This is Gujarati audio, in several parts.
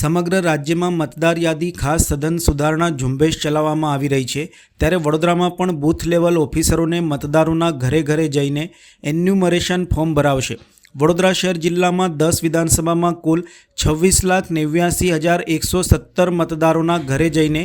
સમગ્ર રાજ્યમાં મતદાર યાદી ખાસ સઘન સુધારણા ઝુંબેશ ચલાવવામાં આવી રહી છે. ત્યારે વડોદરામાં પણ બૂથ લેવલ ઓફિસરોને મતદારોના ઘરે ઘરે જઈને એન્યુમરેશન ફોર્મ ભરાવશે. વડોદરા શહેર જિલ્લામાં દસ વિધાનસભામાં કુલ છવ્વીસ લાખ નેવ્યાસી હજાર એકસો સત્તર મતદારોના ઘરે જઈને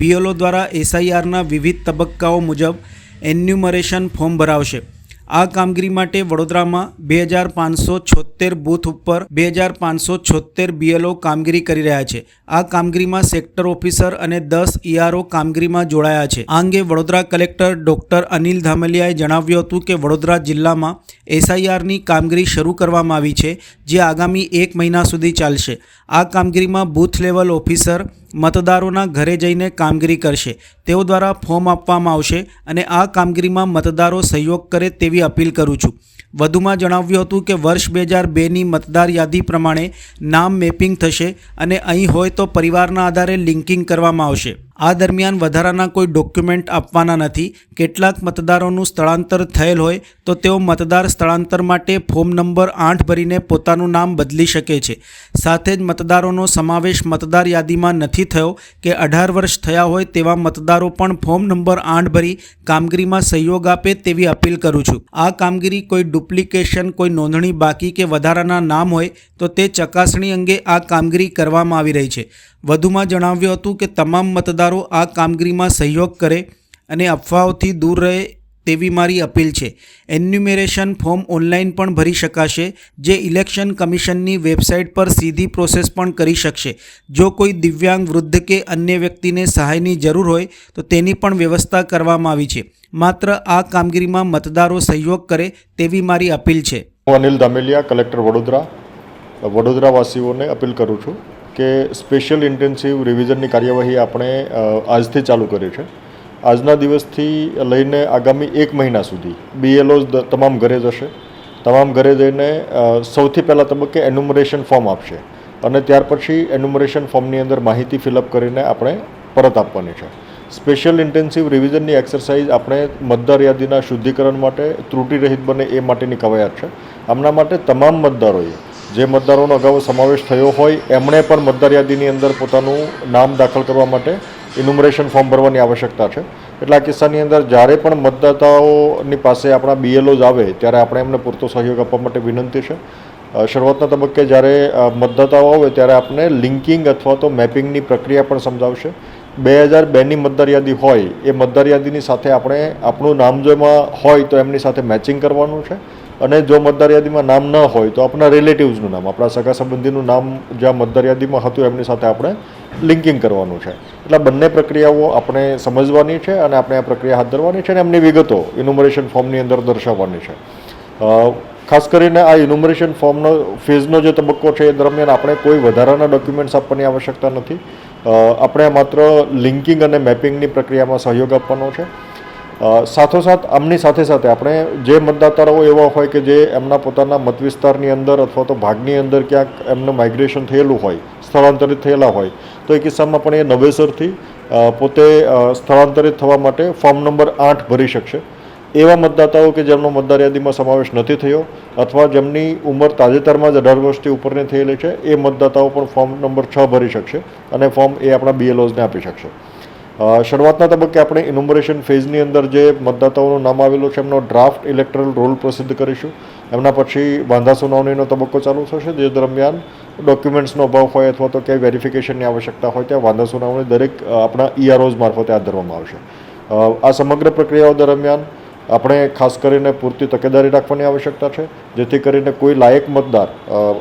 બીએલઓ દ્વારા એસઆઈઆરના વિવિધ તબક્કાઓ મુજબ એન્યુમરેશન ફોર્મ ભરાવશે. આ કામગીરી માટે વડોદરામાં બે હજાર પાંચસો છોતેર બૂથ ઉપર બે હજાર પાંચસો છોતેર બીએલઓ કામગીરી કરી રહ્યા છે. આ કામગીરીમાં સેક્ટર ઓફિસર અને દસ ઈઆરઓ કામગીરીમાં જોડાયા છે. આ અંગે વડોદરા કલેક્ટર ડોક્ટર અનિલ ધામલિયાએ જણાવ્યું હતું કે વડોદરા જિલ્લામાં એસઆઈઆરની કામગીરી શરૂ કરવામાં આવી છે, જે આગામી એક મહિના સુધી ચાલશે. આ કામગીરીમાં બૂથ લેવલ ઓફિસર મતદારોના ઘરે જઈને કામગીરી કરશે. તેઓ દ્વારા ફોર્મ આપવામાં આવશે અને આ કામગીરીમાં મતદારો સહયોગ કરે તેવી અપીલ કરું છું. વધુમાં જણાવ્યું હતું કે વર્ષ બે હજાર બેની મતદાર યાદી પ્રમાણે નામ મેપિંગ થશે અને અહીં હોય તો પરિવારના આધારે લિંકિંગ કરવામાં આવશે. આ દરમિયાન વધારાના કોઈ ડોક્યુમેન્ટ આપવાના નથી. કેટલાક મતદારોનું સ્થળાંતર થયેલ હોય તો તેઓ મતદાર સ્થળાંતર માટે ફોર્મ નંબર આઠ ભરીને પોતાનું નામ બદલી શકે છે. સાથે જ મતદારોનો સમાવેશ મતદાર યાદીમાં નથી થયો કે અઢાર વર્ષ થયા હોય તેવા મતદારો પણ ફોર્મ નંબર આઠ ભરી કામગીરીમાં સહયોગ આપે તેવી અપીલ કરું છું. આ કામગીરી કોઈ ડુપ્લિકેશન, કોઈ નોંધણી બાકી કે વધારાના નામ હોય તો તે ચકાસણી અંગે આ કામગીરી કરવામાં આવી રહી છે. વધુમાં જણાવ્યું હતું કે તમામ મતદારો આ કામગીરીમાં સહયોગ કરે અને અફવાઓથી દૂર રહે તેવી મારી અપીલ છે. એન્યુમેરેશન ફોર્મ ઓનલાઈન પણ ભરી શકાશે, જે ઇલેક્શન કમિશનની વેબસાઇટ પર સીધી પ્રોસેસ પણ કરી શકશે. જો કોઈ દિવ્યાંગ વૃદ્ધ કે અન્ય વ્યક્તિને સહાયની જરૂર હોય, તો તેની પણ વ્યવસ્થા કરવામાં આવી છે. માત્ર આ કામગીરીમાં મતદારો સહયોગ કરે તેવી મારી અપીલ છે. હું અનિલ ધામેલિયા કલેક્ટર વડોદરા. વડોદરાવાસીઓને અપીલ કરું છું કે સ્પેશિયલ ઇન્ટેન્સિવ રિવિઝનની કાર્યવાહી આપણે આજથી ચાલુ કરી છે આજના દિવસથી લઈને આગામી એક મહિના સુધી બીએલઓઝ તમામ ઘરે જશે. તમામ ઘરે જઈને સૌથી પહેલાં તબક્કે એન્યુમરેશન ફોર્મ આપશે. અને ત્યાર પછી એન્યુમરેશન ફોર્મની અંદર માહિતી ફિલઅપ કરીને આપણે પરત આપવાની છે. સ્પેશિયલ ઇન્ટેન્સિવ રિવિઝનની એક્સરસાઇઝ આપણે મતદાર યાદીના શુદ્ધિકરણ માટે, ત્રુટિરહિત બને એ માટેની કવાયત છે. આમના માટે તમામ મતદારોએ જે મતદારોનો અગાઉ સમાવેશ થયો હોય, એમણે પણ મતદાર યાદીની અંદર પોતાનું નામ દાખલ કરવા માટે ઇન્યુમરેશન ફોર્મ ભરવાની આવશ્યકતા છે. એટલે આ કિસ્સાની અંદર જ્યારે પણ મતદાતાઓની પાસે આપણા બીએલઓઝ આવે, ત્યારે આપણે એમને પૂરતો સહયોગ આપવા માટે વિનંતી છે. શરૂઆતના તબક્કે જ્યારે મતદાતાઓ આવે, ત્યારે આપણે લિંકિંગ અથવા તો મેપિંગની પ્રક્રિયા પણ સમજાવશે. બે હજાર બેની મતદાર યાદી હોય, એ મતદાર યાદીની સાથે આપણે આપણું નામ જો એમાં હોય, તો એમની સાથે મેચિંગ કરવાનું છે. અને જો મતદાર યાદીમાં નામ ન હોય તો આપણા રિલેટિવ્સનું નામ, આપણા સગા સંબંધીનું નામ જ્યાં મતદાર યાદીમાં હતું એમની સાથે આપણે લિંકિંગ કરવાનું છે. એટલે બંને પ્રક્રિયાઓ આપણે સમજવાની છે અને આપણે આ પ્રક્રિયા હાથ ધરવાની છે અને એમની વિગતો ઇન્યુમરેશન ફોર્મની અંદર દર્શાવવાની છે. ખાસ કરીને આ ઇન્યુમરેશન ફોર્મનો ફેઝનો જે તબક્કો છે એ દરમિયાન આપણે કોઈ વધારાના ડોક્યુમેન્ટ્સ આપવાની આવશ્યકતા નથી. આપણે માત્ર લિંકિંગ અને મેપિંગની પ્રક્રિયામાં સહયોગ આપવાનો છે. સાથોસાથ આમની સાથે સાથે આપણે જે મતદાતાઓ એવા હોય કે જે એમના પોતાના મત વિસ્તારની અંદર અથવા તો ભાગની અંદર ક્યાંક એમનું માઇગ્રેશન થયેલું હોય, સ્થળાંતરિત થયેલા હોય, તો એ કિસ્સામાં પણ એ નવેસરથી પોતે સ્થળાંતરિત થવા માટે ફોર્મ નંબર આઠ ભરી શકશે. એવા મતદાતાઓ કે જેમનો મતદાર યાદીમાં સમાવેશ નથી થયો અથવા જેમની ઉંમર તાજેતરમાં જ અઢાર વર્ષથી ઉપરની થયેલી છે, એ મતદાતાઓ પણ ફોર્મ નંબર છ ભરી શકશે અને ફોર્મ એ આપણા બીએલઓઝને આપી શકશે. શરૂઆતના તબક્કે આપણે ઇન્યુમરેશન ફેઝની અંદર જે મતદાતાઓનું નામ આવેલું છે, એમનો ડ્રાફ્ટ ઇલેક્ટરલ રોલ પ્રસિદ્ધ કરીશું. એમના પછી વાંધા સુનાવણીનો તબક્કો ચાલુ થશે, જે દરમિયાન ડોક્યુમેન્ટ્સનો અભાવ હોય અથવા તો ક્યાંય વેરિફિકેશનની આવશ્યકતા હોય, ત્યાં વાંધા સુનાવણી દરેક આપણા ઈઆરઓઝ મારફતે હાથ ધરવામાં આવશે. આ સમગ્ર પ્રક્રિયાઓ દરમિયાન આપણે ખાસ કરીને પૂરતી તકેદારી રાખવાની આવશ્યકતા છે, જેથી કરીને કોઈ લાયક મતદાર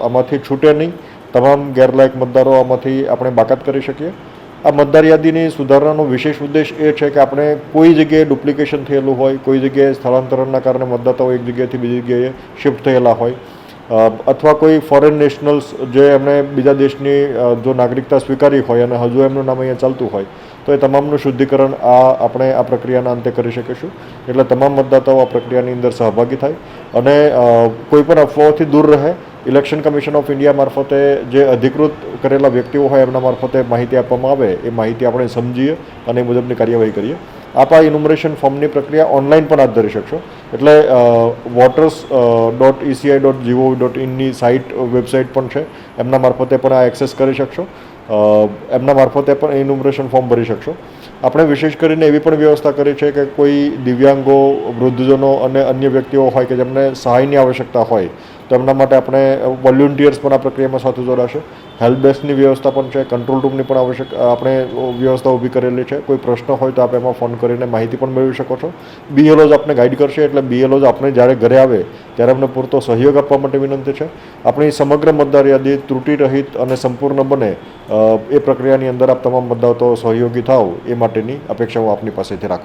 આમાંથી છૂટે નહીં. તમામ ગેરલાયક મતદારો આમાંથી આપણે બાકાત કરી શકીએ. આ મતદાર યાદીની સુધારણાનો વિશેષ ઉદ્દેશ એ છે કે આપણે કોઈ જગ્યાએ ડુપ્લિકેશન થયેલું હોય, કોઈ જગ્યાએ સ્થળાંતરણના કારણે મતદાતાઓ એક જગ્યાએથી બીજી જગ્યાએ શિફ્ટ થયેલા હોય અથવા કોઈ ફોરેન નેશનલ્સ જે એમણે બીજા દેશની જો નાગરિકતા સ્વીકારી હોય અને હજુ એમનું નામ અહીંયા ચાલતું હોય, તો એ તમામનું શુદ્ધિકરણ આ આપણે આ પ્રક્રિયાના અંતે કરી શકીશું. એટલે તમામ મતદાતાઓ આ પ્રક્રિયાની અંદર સહભાગી થાય અને કોઈ પણ અફવાઓથી દૂર રહે ઇલેક્શન કમિશન ઓફ ઇન્ડિયા મારફતે જે અધિકૃત કરેલા વ્યક્તિઓ હોય એમના મારફતે માહિતી આપવામાં આવે, એ માહિતી આપણે સમજીએ અને એ મુજબની કાર્યવાહી કરીએ. આપ આ ઇન્યુમરેશન ફોર્મની પ્રક્રિયા ઓનલાઈન પણ હાથ ધરી શકશો. એટલે voters dot ECI dot gov dot ઇનની site website પણ છે. એમના મારફતે પણ આ એક્સેસ કરી શકશો. એમના મારફતે પણ ઇન્યુમરેશન ફોર્મ ભરી શકશો. આપણે વિશેષ કરીને એવી પણ વ્યવસ્થા કરી છે કે કોઈ દિવ્યાંગો, વૃદ્ધજનો અને અન્ય વ્યક્તિઓ હોય કે જેમને સહાયની આવશ્યકતા હોય તેમના માટે આપણે વોલ્યુન્ટિયર્સ પણ આ પ્રક્રિયામાં સાથે જોડાશે. હેલ્પ ડેસ્કની વ્યવસ્થા પણ છે, કંટ્રોલ રૂમની પણ આવશ્યક, આપણે વ્યવસ્થા ઊભી કરેલી છે. કોઈ પ્રશ્ન હોય તો આપ એમાં ફોન કરીને માહિતી પણ મેળવી શકો છો. બીએલઓઝ આપને ગાઈડ કરશે, એટલે બીએલઓઝ આપણે જ્યારે ઘરે આવે ત્યારે અમને પૂરતો સહયોગ આપવા માટે વિનંતી છે. આપણી સમગ્ર મતદાર યાદી ત્રુટિ રહિત અને સંપૂર્ણ બને એ પ્રક્રિયાની અંદર આપ તમામ મતદાતાઓ સહયોગી થાવ એ માટેની અપેક્ષા હું આપની પાસેથી રાખું